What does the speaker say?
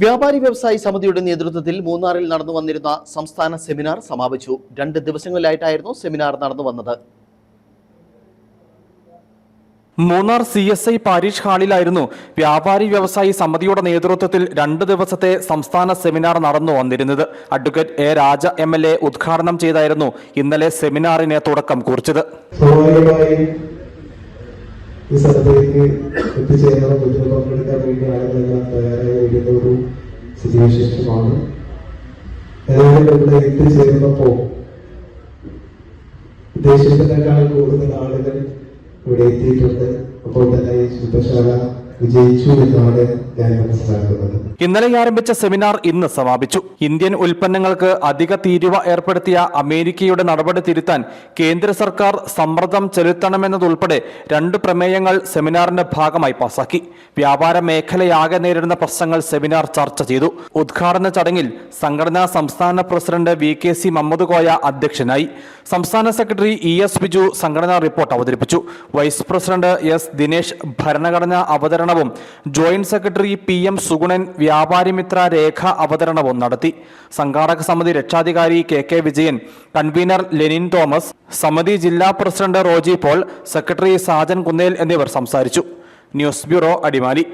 വ്യാപാരി വ്യവസായി സമിതിയുടെ നേതൃത്വത്തിൽ മൂന്നാറിൽ നടന്നു വന്നിരുന്ന സംസ്ഥാന സെമിനാർ സമാപിച്ചു. രണ്ട് ദിവസങ്ങളിലായിട്ടായിരുന്നു സെമിനാർ നടന്നു വന്നത്. Munnar C S I parish ഹാളിലായിരുന്നു വ്യാപാരി വ്യവസായി സമിതിയുടെ നേതൃത്വത്തിൽ രണ്ട് ദിവസത്തെ സംസ്ഥാന സെമിനാർ നടന്നു വന്നിരുന്നത്. Advocate A Raja M L A ഉദ്ഘാടനം ചെയ്തായിരുന്നു ഇന്നലെ സെമിനാറിന് തുടക്കം കുറിച്ചത്. ഈ സ്ഥലത്തേക്ക് എത്തിച്ചേരണം ഇതിൽ പങ്കെടുക്കാൻ വേണ്ടി ആളുകളെല്ലാം തയ്യാറായി വരുന്ന ഒരു സ്ഥിതിവിശേഷമാണ് ഏതായാലും ഇവിടെ എത്തിച്ചേർന്നപ്പോ ഉദ്ദേശത്തിനേക്കാൾ കൂടുതൽ ആളുകൾ ഇവിടെ എത്തിയിട്ടുണ്ട്. അപ്പോൾ തന്നെ ഈ ശില്പശാല വിജയിച്ചു ഇന്നലെ ആരംഭിച്ച സെമിനാർ ഇന്ന് സമാപിച്ചു. ഇന്ത്യൻ ഉൽപ്പന്നങ്ങൾക്ക് അധിക തീരുവ ഏർപ്പെടുത്തിയ അമേരിക്കയുടെ നടപടി തിരുത്താൻ കേന്ദ്ര സർക്കാർ സമ്മർദ്ദം ചെലുത്തണമെന്നതുൾപ്പെടെ രണ്ട് പ്രമേയങ്ങൾ സെമിനാറിന്റെ ഭാഗമായി പാസാക്കി. വ്യാപാര മേഖലയാകെ നേരിടുന്ന പ്രശ്നങ്ങൾ സെമിനാർ ചർച്ച ചെയ്തു. ഉദ്ഘാടന ചടങ്ങിൽ സംഘടനാ സംസ്ഥാന president V K C Mammad Koya അധ്യക്ഷനായി. സംസ്ഥാന സെക്രട്ടറി ഇ എസ് ബിജു സംഘടനാ റിപ്പോർട്ട് അവതരിപ്പിച്ചു. വൈസ് പ്രസിഡന്റ് എസ് ദിനേശ് ഭരണഘടനാ അവതരണവും joint secretary P M Sugunan വ്യാപാരിമിത്ര രേഖ അവതരണവും നടത്തി. സംഘാടക സമിതി രക്ഷാധികാരി K K Vijayan convener Lenin Thomas സമിതി ജില്ലാ പ്രസിഡന്റ് റോജി പോൾ സെക്രട്ടറി സാജൻ കുന്നേൽ എന്നിവർ സംസാരിച്ചു. News bureau Adimali.